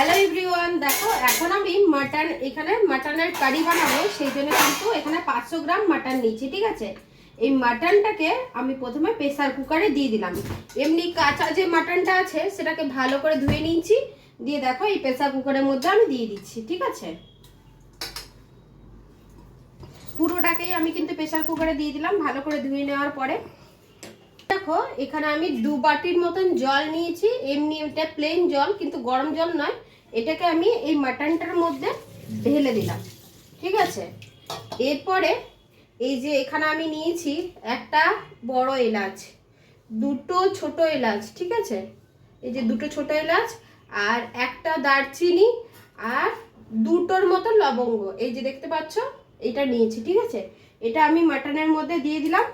Hello everyone দেখো, এখন আমি মাটন এখানে মাটনের কারি বানাবো, সেই জন্য কিন্তু এখানে পাঁচশো গ্রাম মাটন নিয়েছি, ঠিক আছে? এই মাটনটাকে আমি প্রথমে প্রেসার কুকারে দিয়ে দিলাম। এমনি কাঁচা যে মাটনটা আছে, সেটাকে ভালো করে ধুয়ে নিয়েছি, দিয়ে দেখো এই প্রেসার কুকারের মধ্যে আমি দিয়ে দিচ্ছি, ঠিক আছে? পুরোটাকেই আমি কিন্তু প্রেসার কুকারে দিয়ে দিলাম, ভালো করে ধুয়ে নেওয়ার পরে। দেখো, এখানে আমি দু বাটির মতন জল নিয়েছি, এমনি এটা প্লেন জল, কিন্তু গরম জল নয়। এটাকে আমি এই মাটনটার মধ্যে ঢেলে দিলাম। ঠিক আছে? এরপরে এই যে এখানে আমি নিয়েছি একটা বড় এলাচ, দুটো ছোট এলাচ, ঠিক আছে? এই যে দুটো ছোট এলাচ আর একটা দারচিনি আর দুটোর মতো লবঙ্গ। এই যে দেখতে পাচ্ছ, এটা নিয়েছি, ঠিক আছে? এটা আমি মাটনের মধ্যে দিয়ে দিলাম।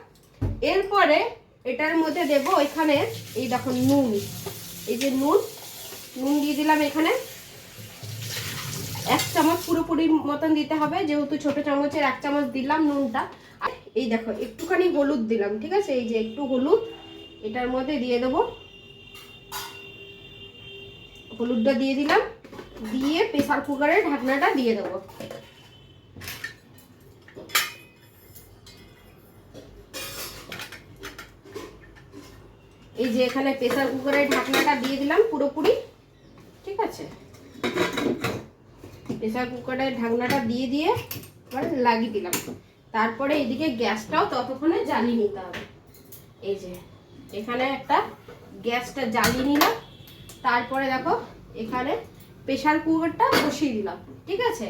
এরপরে এটার মধ্যে দেব এখানে এই দেখো নুন। এই যে নুন নুন দিয়ে দিলাম এখানে। এক চামচ পুরোপুরি মতন দিতে হবে, যেহেতু ছোট চামচের এক চামচ দিলাম নুনটা। আর এই দেখো, একটুখানি হলুদ দিলাম, ঠিক আছে? এই যে একটু হলুদ, এটার মধ্যে দিয়ে দেবো। হলুদটা দিয়ে দিলাম, দিয়ে প্রেসার কুকারের ঢাকনাটা দিয়ে দেবো। এই যে এখানে প্রেসার কুকারের ঢাকনাটা দিয়ে দিলাম পুরোপুরি, ঠিক আছে? প্রেসার কুকারের ঢাকনাটা দিয়ে দিয়ে এবার লাগিয়ে দিলাম। তারপরে এদিকে গ্যাসটাও ততক্ষণে জ্বালিয়ে নিতে হবে। এই যে, এখানে একটা গ্যাসটা জ্বালিয়ে নিলাম। তারপরে দেখো, এখানে প্রেসার কুকারটা বসিয়ে দিলাম, ঠিক আছে?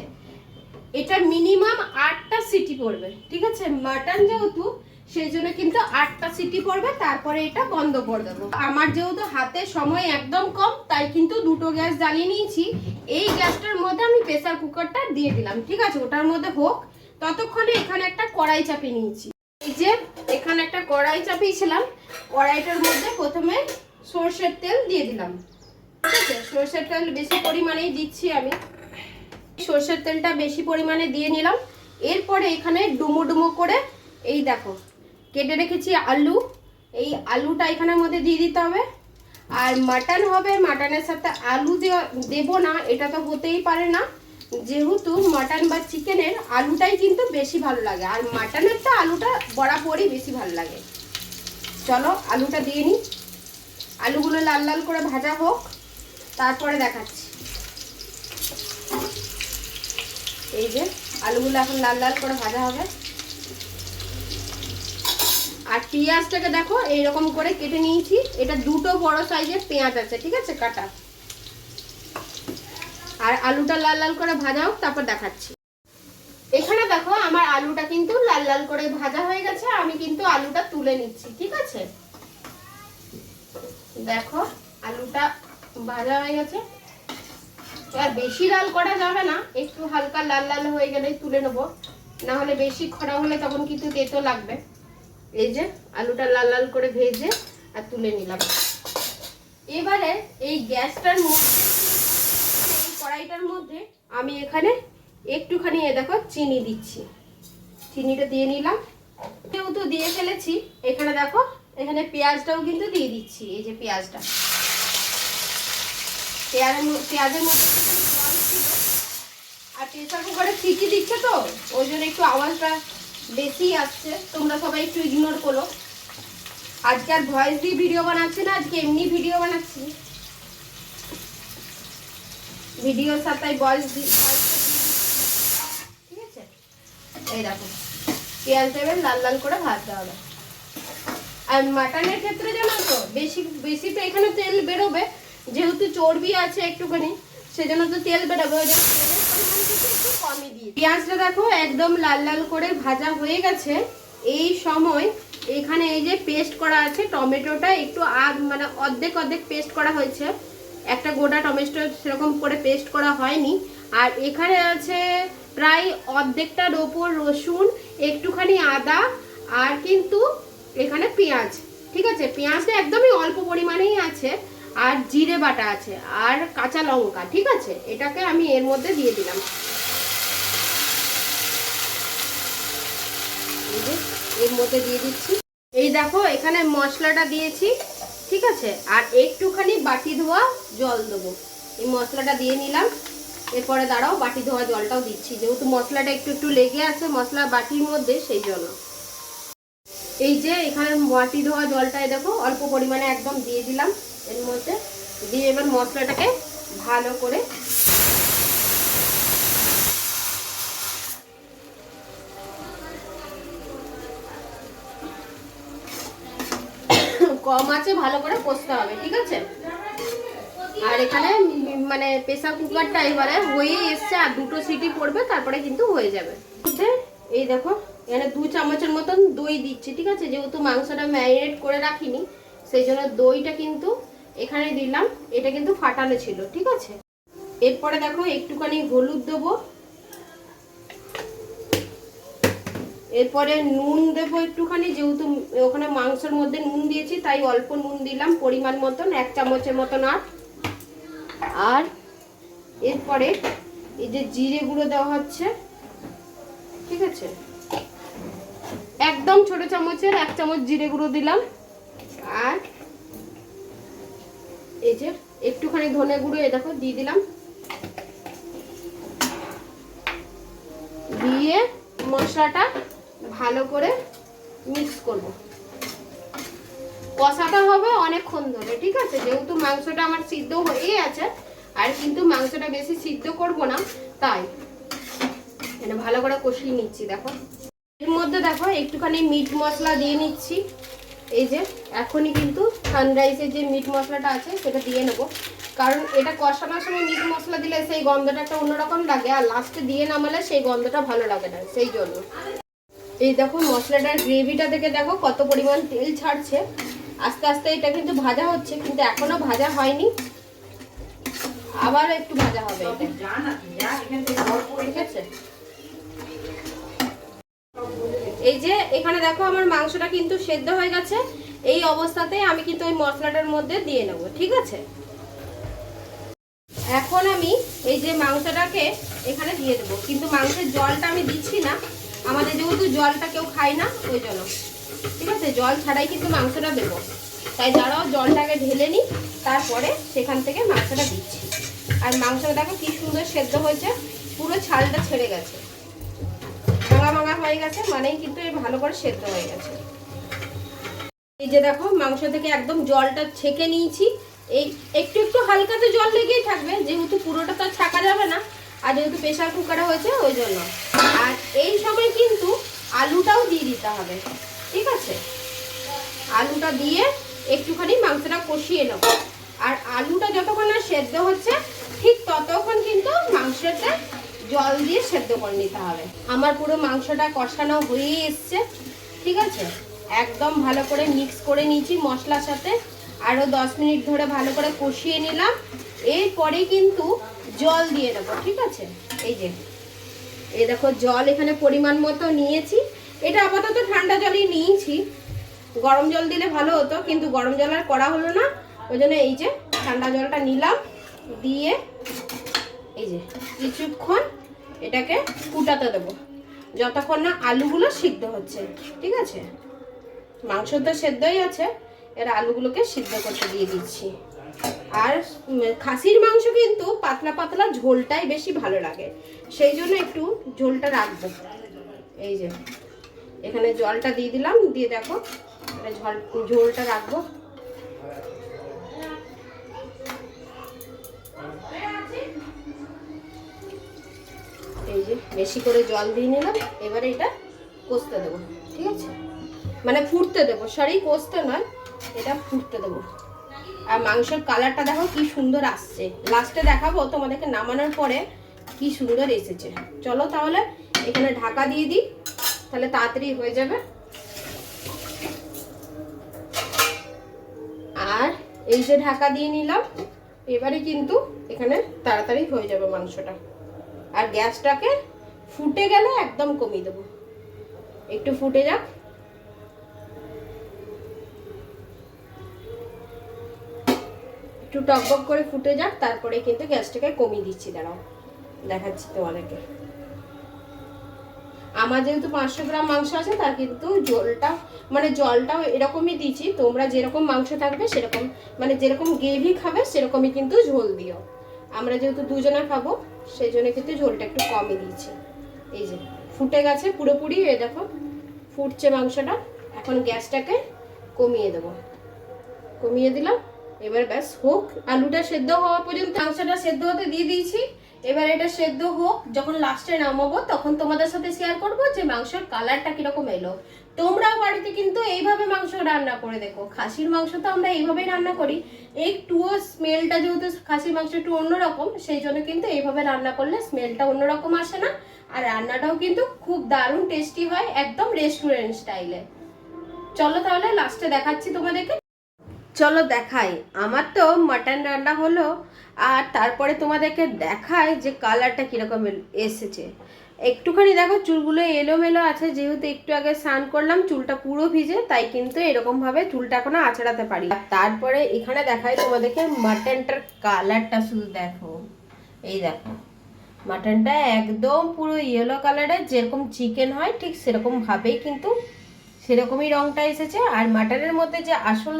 এটা মিনিমাম আটটা সিটি পড়বে, ঠিক আছে? মাটন যেহেতু, সেই জন্য কিন্তু আটটা সিটি পড়বে, তারপরে এটা বন্ধ করে দেবো। আমার যেহেতু হাতে সময় একদম কম, তাই কিন্তু দুটো গ্যাস জ্বালিয়ে নিয়েছি। এই গ্যাসটার মধ্যে আমি প্রেসার কুকারটা দিয়ে দিলাম, ঠিক আছে? ওটার মধ্যে হোক, ততক্ষণে এখানে একটা কড়াই চাপিয়ে নিয়েছি। এই যে, এখানে একটা কড়াই চাপিয়েছিলাম, কড়াইটার মধ্যে প্রথমে সর্ষের তেল দিয়ে দিলাম। ঠিক আছে? সর্ষের তেল বেশি পরিমাণেই দিচ্ছি আমি। সর্ষের তেলটা বেশি পরিমাণে দিয়ে নিলাম। এরপরে এখানে ডুমো ডুমো করে, এই দেখো, কেটে রেখেছি আলু। এই আলুটা এখানের মধ্যে দিয়ে দিতে হবে। আর মাটন হবে, মাটনের সাথে আলু দেবো না, এটা তো হতেই পারে না। যেহেতু মাটন বা চিকেনের আলুটাই কিন্তু বেশি ভালো লাগে, আর মাটনের তো আলুটা বরাবরই বেশি ভালো লাগে। চলো, আলুটা দিয়ে নিই আলুগুলো লাল লাল করে ভাজা হোক, তারপরে দেখাচ্ছি। এই যে, আলুগুলো এখন লাল লাল করে ভাজা হবে। আর পেঁয়াজটাকে দেখো, এইরকম করে কেটে নিয়েছি। এটা দুটো বড় সাইজের পেঁয়াজ আছে, ঠিক আছে, কাটা। আর আলুটা লাল লাল করে ভাজা হোক, তারপর দেখাচ্ছি। এখানে দেখো, আমার আলুটা কিন্তু লাল লাল করে ভাজা হয়ে গেছে, আমি কিন্তু আলুটা তুলে নিচ্ছি, ঠিক আছে? দেখো, আলুটা ভাজা হয়ে গেছে। আর বেশি লাল করা যাবে না, একটু হালকা লাল লাল হয়ে গেলেই তুলে নেব। না হলে বেশি খরা হলে তখন কিন্তু তেতো লাগবে। এই যে আলুটা লাল লাল করে ভেজে আর তুলে নিলাম। এবারে এই গ্যাসটার মধ্যে, এই কড়াইটার মধ্যে আমি এখানে একটুখানি এ দেখো চিনি দিচ্ছি। চিনিটা দিয়ে নিলাম। যেহেতু দিয়ে ফেলেছি, এখানে দেখো, এখানে পেঁয়াজটাও কিন্তু দিয়ে দিচ্ছি, এই যে পেঁয়াজটা। পেঁয়াজের পেঁয়াজের মধ্যে আর প্রেসার কুকারে সিটি দিচ্ছে তো, ওই জন্য একটু আওয়াজটা বেশি আসছে, তোমরা সবাই একটু ইগনোর করো। আজকে আর ভয়েস দিয়ে ভিডিও বানাচ্ছি না, আজকে এমনি ভিডিও বানাচ্ছি। ভিডিওর সাথে ভয়েস দি ভয়েসটা দিয়ে ঠিক আছে? এই দেখো, পেঁয়াজ দেবেন, লাল লাল করে ভাজতে হবে। আর মাটনের ক্ষেত্রে জানো তো, বেশি বেশি তো এখানে তেল বেরোবে, যেহেতু চর্বি আছে একটুখানি, সেজন্য তো তেল বেরোবে। ওই জন্য পেঁয়াজটা দেখো একদম লাল লাল করে ভাজা হয়ে গেছে। এই সময় এখানে এই যে পেস্ট করা আছে, টমেটোটা একটু আধ মানে অর্ধেক অর্ধেক পেস্ট করা হয়েছে। একটা গোটা টমেটো সেরকম করে পেস্ট করা হয়নি। আর এখানে আছে প্রায় অর্ধেকটার ওপর রসুন, একটুখানি আদা, আর কিন্তু এখানে পেঁয়াজ। ঠিক আছে? পেঁয়াজটা একদমই অল্প পরিমাণেই আছে। আর জিরে বাটা আছে, আর কাঁচা লঙ্কা, ঠিক আছে? এটাকে আমি এর মধ্যে দিয়ে দিলাম। এর মধ্যে দিয়ে দিচ্ছি। এই দেখো, এখানে মশলাটা দিয়েছি, ঠিক আছে? আর একটুখানি বাটি ধোয়া জল দেবো। এই মশলাটা দিয়ে নিলাম। এরপরে দাঁড়াও, বাটি ধোয়া জলটাও দিচ্ছি। যেহেতু মশলাটা একটু একটু লেগে আছে, মশলা বাটির মধ্যে, সেই জন্য। এই যে, এখানে বাটি ধোয়া জলটাই দেখো, অল্প পরিমাণে একদম দিয়ে দিলাম। এর মধ্যে দিয়ে এবার মশলাটাকে ভালো করে কম আছে, ভালো করে কষতে হবে, ঠিক আছে? আর এখানে মানে প্রেসার কুকারটা এবারে হয়ে এসছে, আর দুটো সিটি পড়বে, তারপরে কিন্তু হয়ে যাবে। এই দেখো, এখানে দু চামচের মতন দই দিচ্ছি, ঠিক আছে? যেহেতু মাংসটা ম্যারিনেট করে রাখিনি, সেই জন্য দইটা কিন্তু এখানে দিলাম, এটা কিন্তু ফাটানো ছিল, ঠিক আছে? এরপরে দেখো, একটুখানি হলুদ দেবো। এরপরে নুন দেবো একটুখানি, যেহেতু ওখানে মাংসের মধ্যে নুন দিয়েছি, তাই অল্প নুন দিলাম, পরিমাণ মতন, এক চামচের মতন আর। আর এরপরে এই যে জিরে গুঁড়ো দেওয়া হচ্ছে, ঠিক আছে? একদম ছোট চামচের, এক চামচ জিরে গুঁড়ো দিলাম। আর এই যে, একটুখানি ধনে গুঁড়ো এ দেখো, দিয়ে দিলাম। দিয়ে মশলাটা ভালো করে মিক্স করব। কষাটা হবে অনেকক্ষণ ধরে, ঠিক আছে? যেহেতু মাংসটা আমার সিদ্ধ হয়ে আছে, আর কিন্তু মাংসটা বেশি সিদ্ধ করব না, তাই। এটা ভালো করে কষিয়ে নিচ্ছি, দেখো। এর মধ্যে দেখো, একটুখানি মিট মশলা দিয়ে নিচ্ছি। এই যে এখনই কিন্তু সানরাইসের যে মিট মশলাটা আছে সেটা দিয়ে নেব। কারণ এটা কষানোর সময় মিট মশলা দিলে সেই গন্ধটা একটা অন্যরকম লাগে আর লাস্টে দিয়ে নামালে সেই গন্ধটা ভালো লাগে না সেই জন্য। এই দেখো মশলাটার গ্রেভিটা থেকে দেখো কত পরিমাণ তেল ছাড়ছে। আস্তে আস্তে এটা কিন্তু ভাজা হচ্ছে কিন্তু এখনও ভাজা হয়নি। আবার একটু ভাজা হবে এটা। ঠিক আছে এই যে এখানে দেখো আমার মাংসটা কিন্তু সেদ্ধ হয়ে গেছে। এই অবস্থাতে আমি কিন্তু ওই মশলাটার মধ্যে দিয়ে নেব, ঠিক আছে? এখন আমি এই যে মাংসটাকে এখানে দিয়ে দেবো, কিন্তু মাংসের জলটা আমি দিচ্ছি না। আমাদের যেহেতু জলটা কেউ খায় না, ওই জন্য। ঠিক আছে? জল ছাড়াই কিন্তু মাংসটা দেবো। তাই দাঁড়াও, জলটাকে ঢেলে নিই, তারপরে সেখান থেকে মাংসটা দিচ্ছি। আর মাংসটা দেখো কি সুন্দর সেদ্ধ হয়েছে, পুরো ছালটা ছেড়ে গেছে। ভাঙা ভাঙা হয়ে গেছে, মানেই কিন্তু এই ভালো করে সেদ্ধ হয়ে গেছে। এই যে দেখো, মাংস থেকে একদম জলটা ছেঁকে নিয়েছি। এই একটু একটু হালকাতে জল লেগেই থাকবে, যেহেতু পুরোটা তো ছাকা যাবে না, আর যেহেতু প্রেশার কুকারে হয়েছে, ওই জন্য। আর এই সময় কিন্তু আলুটাও দিয়ে দিতে হবে, ঠিক আছে? আলুটা দিয়ে একটুখানি মাংসটা কষিয়ে নেব। আর আলুটা যতক্ষণ না সেদ্ধ হচ্ছে, ঠিক ততক্ষণ কিন্তু মাংসটা জল দিয়ে সেদ্ধ করে নিতে হবে। আমার পুরো মাংসটা কষানো হয়ে এসছে, ঠিক আছে? একদম ভালো করে মিক্স করে নিয়েছি মশলার সাথে। আরও দশ মিনিট ধরে ভালো করে কষিয়ে নিলাম। এরপরে কিন্তু জল দিয়ে দেবো, ঠিক আছে? এই যে, এই দেখো জল এখানে পরিমাণ মতো নিয়েছি। এটা আপাতত ঠান্ডা জলই নিয়েছি। গরম জল দিলে ভালো হতো, কিন্তু গরম জল আর করা হলো না। ওই জন্য এই যে ঠান্ডা জলটা নিলাম। দিয়ে এই যে কিছুক্ষণ এটাকে ফুটাতে দেবো। যতক্ষণ না আলুগুলো সিদ্ধ হচ্ছে, ঠিক আছে? মাংস তো সেদ্ধই আছে। এর আলুগুলোকে সিদ্ধ করতে দিয়ে দিচ্ছি। আর খাসির মাংস কিন্তু পাতলা পাতলা ঝোলটাই বেশি ভালো লাগে। সেই জন্য একটু ঝোলটা রাখব। এই যে, এখানে জলটা দিয়ে দিলাম। দিয়ে দেখো ঝোল, ঝোলটা রাখব। এই যে, বেশি করে জল দিয়ে নিলাম। এবারে এটা কষতে দেবো। ঠিক আছে? মানে ফুটতে দেবো, সরি কষতে নয়, এটা ফুটতে দেবো। আর মাংসের কালারটা দেখো কি সুন্দর আসছে। লাস্টে দেখাবো তোমাদেরকে নামানোর পরে কি সুন্দর এসেছে। চলো তাহলে এখানে ঢাকা দিয়ে দিই, তাহলে তাড়াতাড়ি হয়ে যাবে। আর এই যে ঢাকা দিয়ে নিলাম, এবারে কিন্তু এখানে তাড়াতাড়ি হয়ে যাবে মাংসটা। আর গ্যাসটাকে ফুটে গেলে একদম কমিয়ে দেবো। একটু ফুটে যাক। একটু টকবক করে ফুটে যাক, তারপরে কিন্তু গ্যাসটাকে কমিয়ে দিচ্ছি, দাঁড়াও। দেখাচ্ছি তোমাদেরকে। আমার যেহেতু পাঁচশো গ্রাম মাংস আছে, তার কিন্তু জলটা মানে জলটাও এরকমই দিয়েছি তোমরা যেরকম মাংস থাকবে, সেরকম মানে যেরকম গ্রেভি খাবে, সেরকমই কিন্তু ঝোল দিও। আমরা যেহেতু দুজনে খাব, সেই জন্য কিন্তু ঝোলটা একটু কমই দিয়েছি এই যে, ফুটে গেছে পুরোপুরি এ দেখো, ফুটছে মাংসটা। এখন গ্যাসটাকে কমিয়ে দেবো। কমিয়ে দিলাম। এবার ব্যাস হোক, আলুটা সেদ্ধ হওয়া পর্যন্ত মাংসটা সেদ্ধ হতে দিয়ে দিয়েছি। এবার এটা সেদ্ধ হোক, যখন লাস্টে নামাবো, তখন তোমাদের সাথে শেয়ার করব যে মাংসের কালারটা কীরকম এলো। তোমরাও বাড়িতে কিন্তু এইভাবে মাংস রান্না করে দেখো। খাসির মাংস তো আমরা এইভাবেই রান্না করি। একটুও স্মেলটা যেহেতু খাসির মাংস একটু অন্যরকম, সেই জন্য কিন্তু এইভাবে রান্না করলে স্মেলটা অন্যরকম আসে না। আর রান্নাটাও কিন্তু খুব দারুণ টেস্টি হয়, একদম রেস্টুরেন্ট স্টাইলে চলো তাহলে লাস্টে দেখাচ্ছি তোমাদেরকে। চলো দেখাই। আমার তো মাটন রান্না হলো, আর তারপরে তোমাদেরকে দেখায় যে কালারটা কীরকম এসেছে। একটুখানি দেখো, চুলগুলো এলোমেলো আছে, যেহেতু একটু আগে স্নান করলাম, চুলটা পুরো ভিজে, তাই কিন্তু এরকমভাবে চুলটা এখনও আছড়াতে পারি তারপরে এখানে দেখায় তোমাদেরকে মাটনটার কালারটা শুধু দেখো। এই দেখো মাটনটা একদম পুরো ইয়েলো কালারের যেরকম চিকেন হয়, ঠিক সেরকমভাবেই কিন্তু সেরকমই রংটা এসেছে। আর মাটনের মধ্যে যে আসল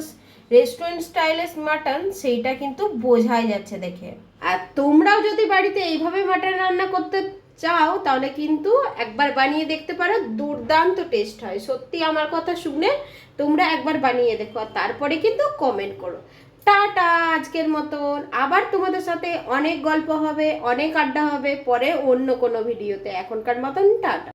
রেস্টুরেন্ট স্টাইলের মাটন সেইটা কিন্তু বোঝাই যাচ্ছে দেখে। আর তোমরাও যদি বাড়িতে এইভাবে মাটন রান্না করতে চাও, তাহলে কিন্তু একবার বানিয়ে দেখতে পারো, দুর্দান্ত টেস্ট হয়। সত্যি আমার কথা শুনে তোমরা একবার বানিয়ে দেখো তারপরে কিন্তু কমেন্ট করো। টাটা, আজকের মতন। আবার তোমাদের সাথে অনেক গল্প হবে, অনেক আড্ডা হবে, পরে অন্য কোনো ভিডিওতে এখনকার মতন টাটা।